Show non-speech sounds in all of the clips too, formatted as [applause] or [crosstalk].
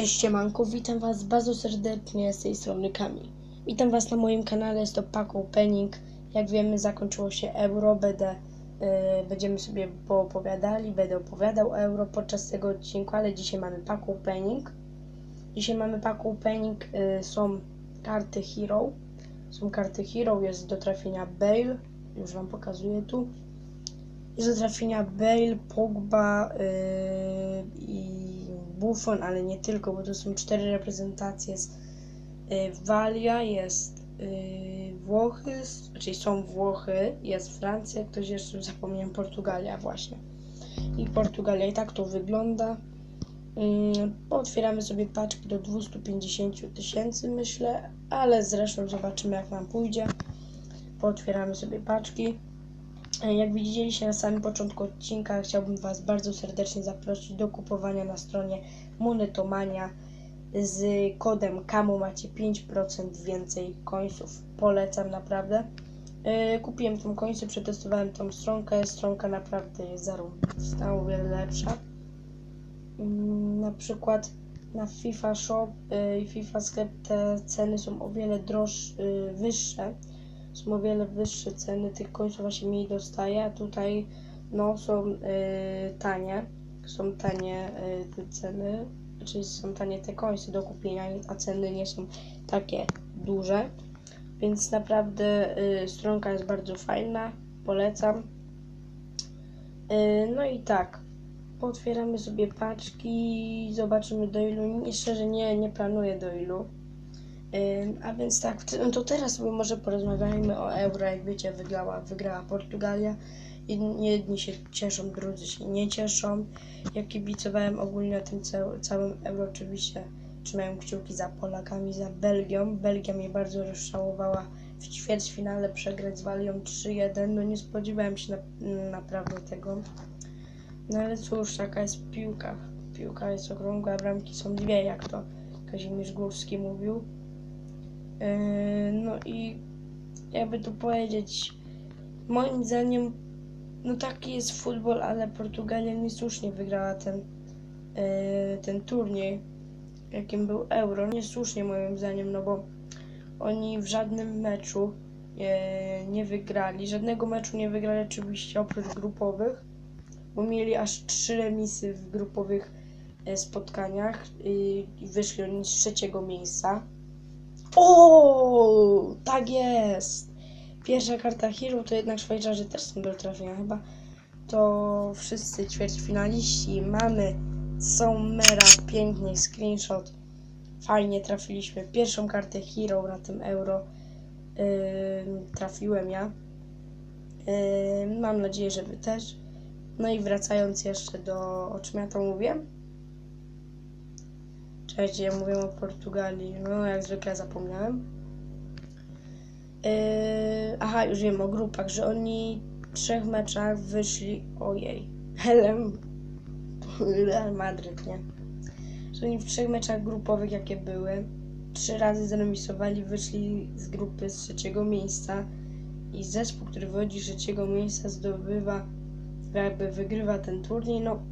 Cześć siemanko, witam was bardzo serdecznie z tej strony Kamil. Witam was na moim kanale, jest to Pack Opening. Jak wiemy zakończyło się euro, będę, y, będziemy sobie poopowiadali, będę opowiadał euro podczas tego odcinku, ale dzisiaj mamy Pack Opening. Dzisiaj mamy Pack Opening, y, są karty Hero. Są karty Hero, jest do trafienia Bale, już wam pokazuję tu. Jest do trafienia Bale, Pogba yy, i Buffon, ale nie tylko, bo to są cztery reprezentacje. Jest yy, Walia, jest yy, Włochy, czyli są Włochy, jest Francja, ktoś jeszcze zapomniałem, Portugalia właśnie. I Portugalia i tak to wygląda. Yy, Otwieramy sobie paczki do 250 tysięcy myślę, ale zresztą zobaczymy jak nam pójdzie. Pootwieramy sobie paczki. E, Jak widzieliście na samym początku odcinka, chciałbym Was bardzo serdecznie zaprosić do kupowania na stronie Monetomania. Z kodem KAMU macie 5% więcej końców. Polecam naprawdę. E, Kupiłem tą końcę, przetestowałem tą stronkę. Stronka naprawdę jest zarąbista, o wiele lepsza. Mm, Na przykład na FIFA Shop y, i FIFA Sklep te ceny są o wiele droższe, wyższe są o wiele wyższe ceny tych końców właśnie mniej dostaje, a tutaj no są y, tanie, są tanie y, te ceny, czyli są tanie te końce do kupienia, a ceny nie są takie duże, więc naprawdę y, stronka jest bardzo fajna, polecam. Y, no i tak, otwieramy sobie paczki, zobaczymy do ilu, szczerze nie, nie planuję do ilu. A więc tak, to teraz może porozmawiajmy o euro. Jak wiecie, wygrała, wygrała Portugalia. Jedni, się cieszą, drudzy się nie cieszą. Ja kibicowałem ogólnie na tym cał, całym euro, oczywiście trzymałem kciuki za Polakami, za Belgią. Belgia mnie bardzo rozszałowała w ćwierćfinale przegrać z Walią 3-1. No nie spodziewałem się na, naprawdę tego. No ale cóż, taka jest piłka. Piłka jest okrągła, bramki są dwie, jak to Kazimierz Górski mówił. Yy, No i jakby tu powiedzieć, moim zdaniem, no taki jest futbol, ale Portugalia niesłusznie wygrała ten, yy, ten turniej, jakim był Euro. Niesłusznie moim zdaniem, no bo oni w żadnym meczu nie, nie wygrali. Żadnego meczu nie wygrali oczywiście oprócz grupowych, bo mieli aż trzy remisy w grupowych spotkaniach i wyszli oni z trzeciego miejsca. O, tak jest! Pierwsza karta Hero to jednak Szwajcarzy też są do trafienia chyba. To wszyscy ćwierćfinaliści. Mamy Sommera, pięknie, screenshot. Fajnie trafiliśmy. Pierwszą kartę Hero na tym Euro ym, trafiłem ja. Ym, mam nadzieję, że Wy też. No i wracając jeszcze do... O czym ja to mówię? Cześć, ja mówię o Portugalii. No, jak zwykle zapomniałem. Yy, aha, już wiem o grupach, że oni w trzech meczach wyszli. Ojej, Helem. [laughs] Real Madryt, nie? Że oni w trzech meczach grupowych, jakie były, trzy razy zremisowali, wyszli z grupy z trzeciego miejsca. I zespół, który wychodzi z trzeciego miejsca, zdobywa, jakby wygrywa ten turniej. No,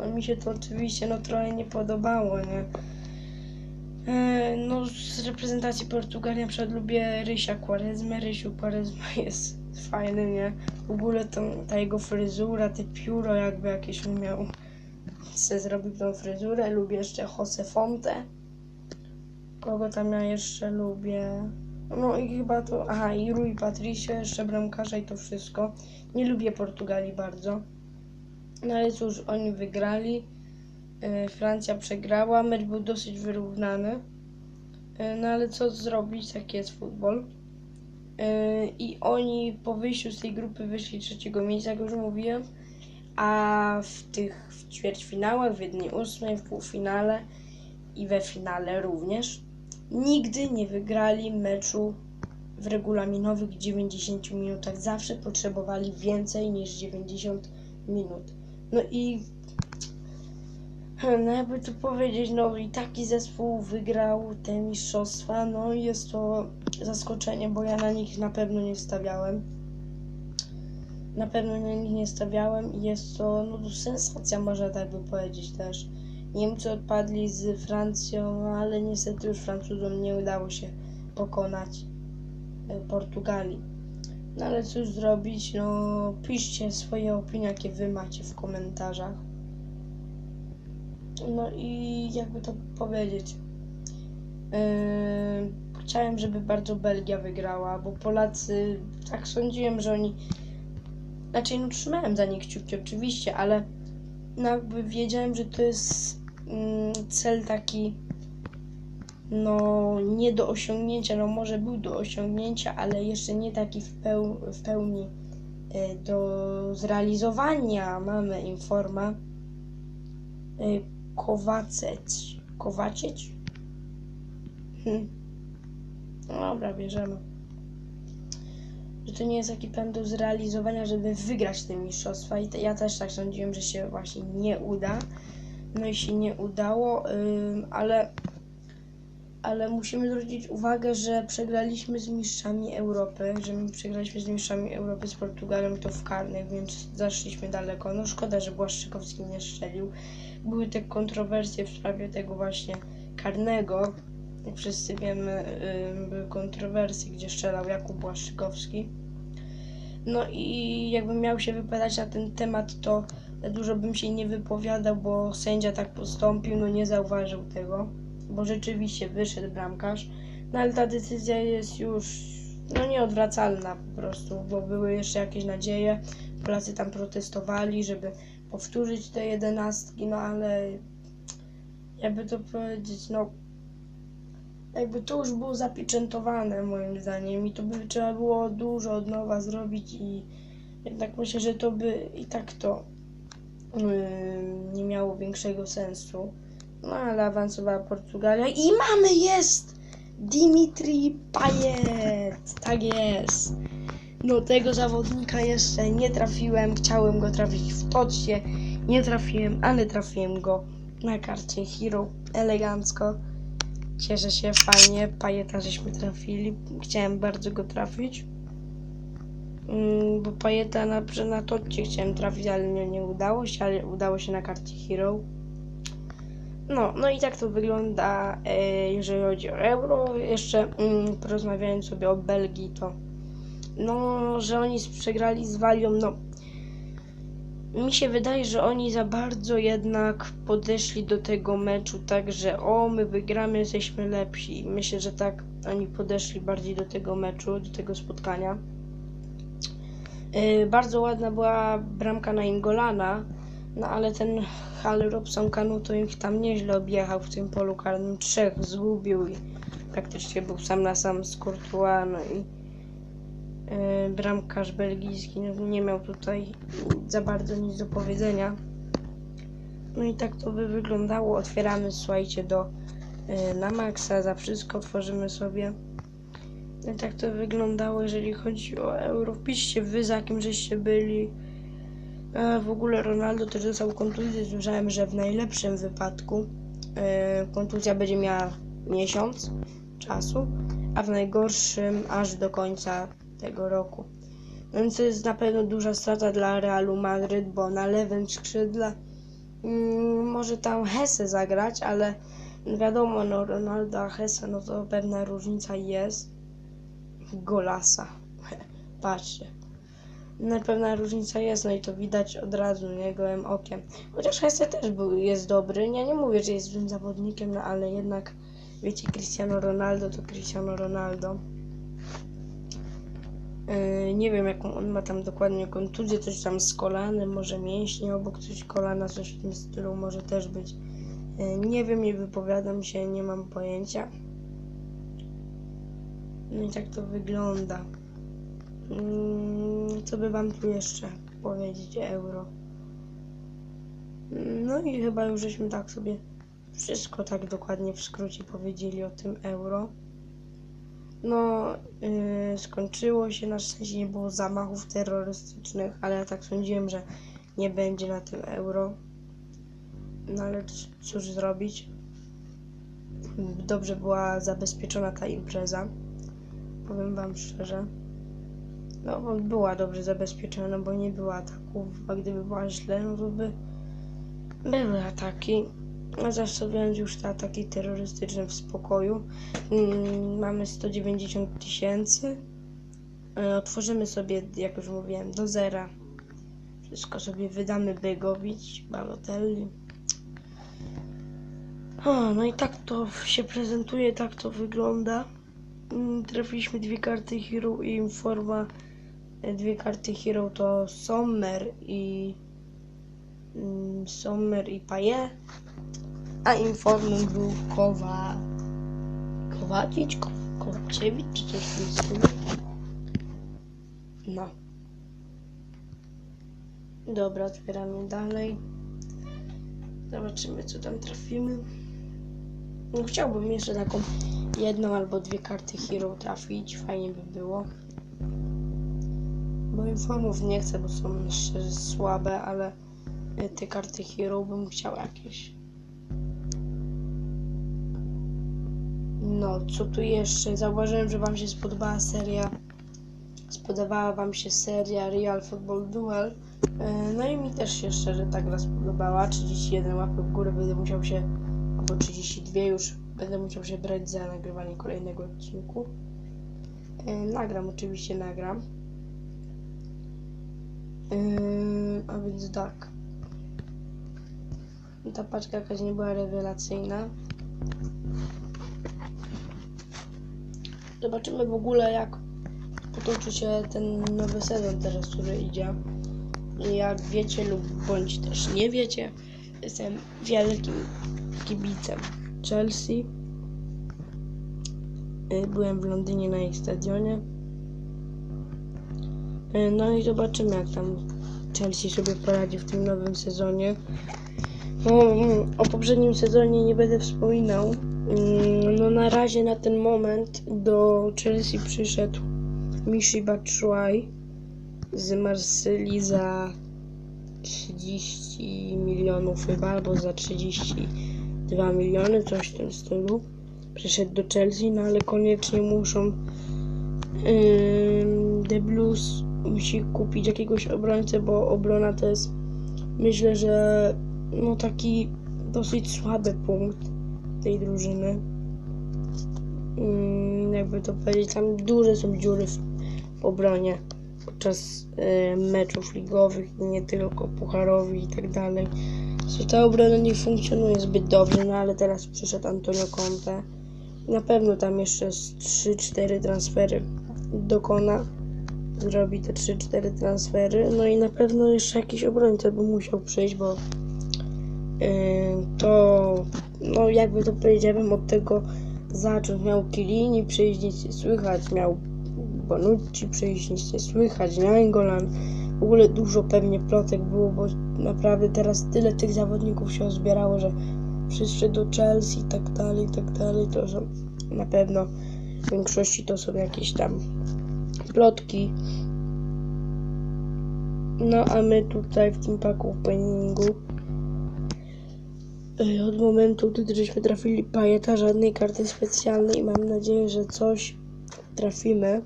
no mi się to oczywiście no trochę nie podobało, nie? E, No z reprezentacji Portugalii na przykład lubię Rysia Quaresmę. Rysiu Quaresma [laughs] jest fajny, nie? W ogóle to, ta jego fryzura, te pióro jakby jakieś on miał. Se zrobił tą fryzurę. Lubię jeszcze Jose Fonte. Kogo tam ja jeszcze lubię? No i chyba to... Aha, i Rui Patricio, jeszcze bramkarza i to wszystko. Nie lubię Portugalii bardzo. No ale cóż, oni wygrali. E, Francja przegrała, mecz był dosyć wyrównany. E, No ale co zrobić, taki jest futbol. E, I oni po wyjściu z tej grupy wyszli trzeciego miejsca, jak już mówiłem. A w tych w ćwierćfinałach, w jednej ósmej, w półfinale i we finale również nigdy nie wygrali meczu w regulaminowych 90 minutach. Zawsze potrzebowali więcej niż 90 minut. No i no jakby tu powiedzieć, no i taki zespół wygrał te mistrzostwa, no i jest to zaskoczenie, bo ja na nich na pewno nie stawiałem. Na pewno na nich nie stawiałem i jest to no, sensacja, można tak by powiedzieć też. Niemcy odpadli z Francją, ale niestety już Francuzom nie udało się pokonać e, Portugalii. No ale cóż zrobić, no piszcie swoje opinie, jakie wy macie w komentarzach. No i jakby to powiedzieć. Yy, chciałem, żeby bardzo Belgia wygrała, bo Polacy, tak sądziłem, że oni. Znaczy, no trzymałem za nich kciuki oczywiście, ale no jakby wiedziałem, że to jest mm, cel taki no nie do osiągnięcia, no może był do osiągnięcia, ale jeszcze nie taki w, peł, w pełni e, do zrealizowania. Mamy informa e, Kowaceć. Kowacieć? Hm. No dobra, bierzemy. Że to nie jest taki plan do zrealizowania, żeby wygrać te mistrzostwa. I te, ja też tak sądziłem, że się właśnie nie uda. No i się nie udało, ym, ale ale musimy zwrócić uwagę, że przegraliśmy z mistrzami Europy, że my przegraliśmy z mistrzami Europy z Portugalią to w karnych, więc zaszliśmy daleko. No szkoda, że Błaszczykowski nie strzelił. Były te kontrowersje w sprawie tego właśnie karnego. Jak wszyscy wiemy, ym, były kontrowersje, gdzie strzelał Jakub Błaszczykowski. No i jakbym miał się wypowiadać na ten temat, to dużo bym się nie wypowiadał, bo sędzia tak postąpił, no nie zauważył tego bo rzeczywiście wyszedł bramkarz, no ale ta decyzja jest już no nieodwracalna po prostu, bo były jeszcze jakieś nadzieje, Polacy tam protestowali, żeby powtórzyć te jedenastki, no ale jakby to powiedzieć, no jakby to już było zapieczętowane moim zdaniem i to by trzeba było dużo od nowa zrobić i jednak myślę, że to by i tak to yy, nie miało większego sensu. No ale awansowała Portugalia i mamy jest! Dimitri Payet! Tak jest! No tego zawodnika jeszcze nie trafiłem, chciałem go trafić w tocie, nie trafiłem, ale trafiłem go na karcie Hero elegancko. Cieszę się, fajnie, Pajeta żeśmy trafili, chciałem bardzo go trafić. Mm, bo Pajeta na, na tocie chciałem trafić, ale nie, nie udało się, ale udało się na karcie Hero. No, no i tak to wygląda, e, jeżeli chodzi o euro. Jeszcze mm, porozmawiając sobie o Belgii, to no, że oni przegrali z Walią, no mi się wydaje, że oni za bardzo jednak podeszli do tego meczu tak, że o, my wygramy, jesteśmy lepsi. Myślę, że tak oni podeszli bardziej do tego meczu, do tego spotkania. Yy, bardzo ładna była bramka na Ingolana, no ale ten Hal Robson Kanu to ich tam nieźle objechał w tym polu karnym. Trzech zgubił i praktycznie był sam na sam z Courtois, no i yy, bramkarz belgijski no, nie miał tutaj za bardzo nic do powiedzenia. No i tak to by wyglądało. Otwieramy, słuchajcie, do yy, na maksa, za wszystko tworzymy sobie. No i tak to wyglądało, jeżeli chodzi o euro. Wpiszcie wy, za kim żeście byli. E, w ogóle Ronaldo też dostał kontuzję. Słyszałem, że w najlepszym wypadku e, kontuzja będzie miała miesiąc czasu, a w najgorszym aż do końca tego roku. Więc to jest na pewno duża strata dla Realu Madryt, bo na lewym skrzydle mm, może tam Hesse zagrać, ale wiadomo, no Ronaldo Hesse, no to pewna różnica jest. Golasa. [laughs] Patrzcie. Na pewna różnica jest, no i to widać od razu, nie okiem. Chociaż Hesse też był, jest dobry. Ja nie mówię, że jest złym zawodnikiem, no ale jednak, wiecie, Cristiano Ronaldo to Cristiano Ronaldo. Yy, nie wiem, jaką on ma tam dokładnie kontuzję, coś tam z kolanem, może mięśnie obok coś kolana, coś w tym stylu może też być. Yy, nie wiem, nie wypowiadam się, nie mam pojęcia. No i tak to wygląda. Mm, co by wam tu jeszcze powiedzieć euro? No i chyba już żeśmy tak sobie wszystko tak dokładnie w skrócie powiedzieli o tym euro. No, yy, skończyło się, na szczęście nie było zamachów terrorystycznych, ale ja tak sądziłem, że nie będzie na tym euro. No ale cóż zrobić? Dobrze była zabezpieczona ta impreza. Powiem wam szczerze. No, była dobrze zabezpieczona, bo nie było ataków, a gdyby była źle, no to by były ataki. A zastawiając już te ataki terrorystyczne w spokoju, mm, mamy 190 tysięcy. E, Otworzymy sobie, jak już mówiłem, do zera. Wszystko sobie wydamy Begowić, Balotelli. O, no i tak to się prezentuje, tak to wygląda. Mm, Trafiliśmy dwie karty Hero i Informa. Dwie karty Hero to Sommer i mm, Sommer i Paye. A Informem był Kowa... Kowacic? Ko- Kowaciewicz? Czy coś w tym? No. Dobra, otwieramy dalej. Zobaczymy, co tam trafimy. No, chciałbym jeszcze taką jedną albo dwie karty Hero trafić. Fajnie by było. Bo informów nie chcę, bo są szczerze słabe, ale y, te karty Hero bym chciał jakieś. No, co tu jeszcze? Zauważyłem, że Wam się spodobała seria. Spodobała Wam się seria Real Football Duel. E, No i mi też się szczerze ta gra spodobała. 31 łapek w górę będę musiał się, albo 32 już, będę musiał się brać za nagrywanie kolejnego odcinku. E, Nagram, oczywiście nagram. E, A więc tak. Ta paczka jakaś nie była rewelacyjna. Zobaczymy w ogóle jak potoczy się ten nowy sezon teraz, który idzie. Jak wiecie lub bądź też nie wiecie, jestem wielkim kibicem Chelsea. Y, Byłem w Londynie na ich stadionie. Y, No i zobaczymy jak tam Chelsea sobie poradzi w tym nowym sezonie. O, mm, o poprzednim sezonie nie będę wspominał. Mm, No na razie na ten moment do Chelsea przyszedł Mishi Batshuayi z Marsylii za 30 milionów chyba, albo za 32 miliony, coś w tym stylu. Przyszedł do Chelsea, no ale koniecznie muszą ym, The Blues musi kupić jakiegoś obrońcę, bo obrona to jest myślę, że no taki dosyć słaby punkt tej drużyny. Ym, jakby to powiedzieć, tam duże są dziury w, obronie podczas e, meczów ligowych nie tylko pucharowych i tak dalej. So, ta obrona nie funkcjonuje zbyt dobrze, no ale teraz przyszedł Antonio Conte. Na pewno tam jeszcze z 3-4 transfery dokona. Zrobi te 3-4 transfery. No i na pewno jeszcze jakiś obrońca by musiał przyjść, bo e, to no jakby to powiedziałem od tego zacząć. Miał Kilini przyjść, nic nie słychać, miał Bonucci przyjść, nic nie słychać, Nainggolan. W ogóle dużo pewnie plotek było, bo naprawdę teraz tyle tych zawodników się zbierało, że wszyscy do Chelsea i tak dalej, i tak dalej. To są na pewno w większości to są jakieś tam plotki. No a my tutaj w tym paku openingu od momentu, gdy żeśmy trafili pajeta, żadnej karty specjalnej. Mam nadzieję, że coś trafimy.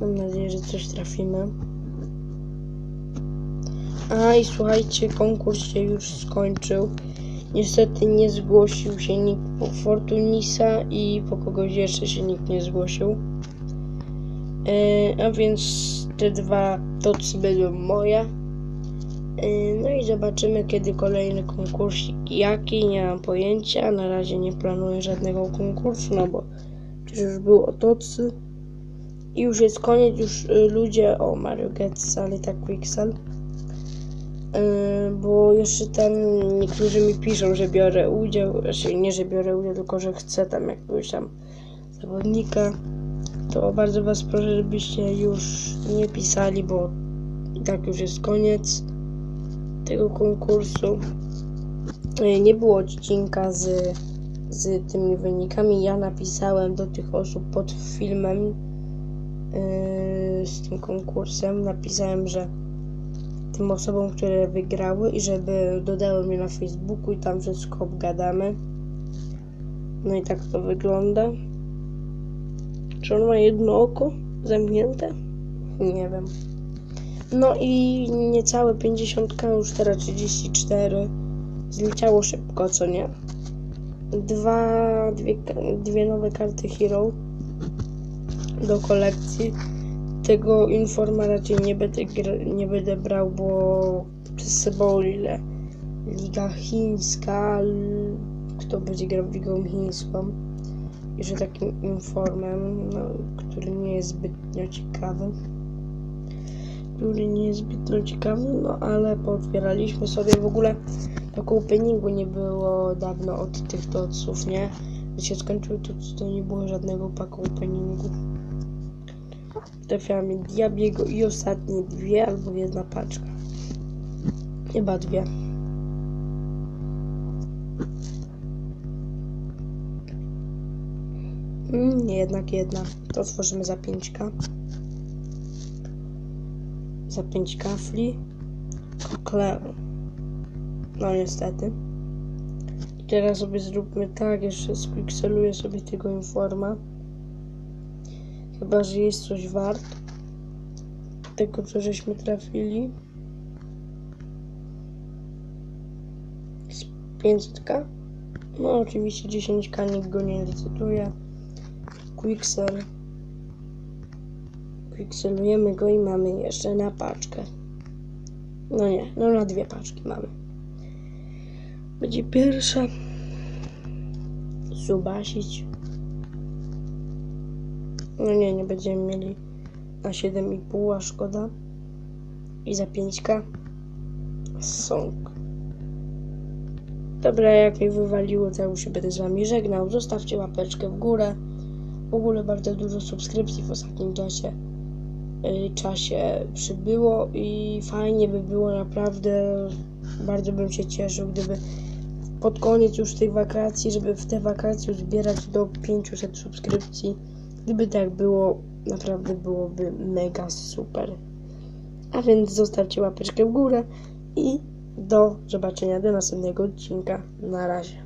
Mam nadzieję, że coś trafimy. A i słuchajcie, konkurs się już skończył. Niestety nie zgłosił się nikt po Fortunisa i po kogoś jeszcze się nikt nie zgłosił. E, a więc te dwa tocy będą moje. E, no i zobaczymy kiedy kolejny konkursik. Jaki? Nie mam pojęcia. Na razie nie planuję żadnego konkursu, no bo przecież już był o tocy. I już jest koniec, już y, ludzie, o Mario Getza, Lita Quicksel. Yy, bo jeszcze tam niektórzy mi piszą, że biorę udział, znaczy nie, że biorę udział, tylko że chcę tam jakiegoś tam zawodnika. To bardzo Was proszę, żebyście już nie pisali, bo i tak już jest koniec tego konkursu. Yy, Nie było odcinka z, z tymi wynikami. Ja napisałem do tych osób pod filmem yy, z tym konkursem. Napisałem, że tym osobom, które wygrały i żeby dodały mnie na Facebooku i tam wszystko obgadamy. No i tak to wygląda. Czy on ma jedno oko zamknięte? Nie wiem. No i niecałe 50, już teraz 34. zleciało szybko, co nie? Dwa, dwie, dwie nowe karty Hero do kolekcji. Tego informa raczej nie będę, nie będę brał, bo ile Liga Chińska, kto będzie grał w Ligą Chińską. Jeszcze takim informem, no, który nie jest zbytnio ciekawy. Który nie jest zbytnio ciekawy, no ale pootwieraliśmy sobie w ogóle taką openingu nie było dawno od tych doców, nie? Gdy się skończyły to, to nie było żadnego paku openingu. Trafiamy Diabiego i ostatnie dwie albo jedna paczka. Chyba dwie. Mm, nie, jednak jedna. To otworzymy za 5k. Za 5 kafli. No niestety. Teraz sobie zróbmy tak, jeszcze spikseluję sobie tego informa. Chyba, że jest coś wart. Tego, co żeśmy trafili. Z 500k. No oczywiście 10k nikt go nie licytuje. Quixel. Quixelujemy go i mamy jeszcze na paczkę. No nie, no na dwie paczki mamy. Będzie pierwsza. Subasić. No nie, nie będziemy mieli na 7,5, a szkoda. I za 5k. Song. Dobra, jak mi wywaliło, to ja już się będę z wami żegnał. Zostawcie łapeczkę w górę. W ogóle bardzo dużo subskrypcji w ostatnim czasie, y, czasie przybyło i fajnie by było naprawdę. Bardzo bym się cieszył, gdyby pod koniec już tej wakacji, żeby w te wakacje zbierać do 500 subskrypcji. Gdyby tak było, naprawdę byłoby mega super. A więc zostawcie łapeczkę w górę i do zobaczenia do następnego odcinka. Na razie.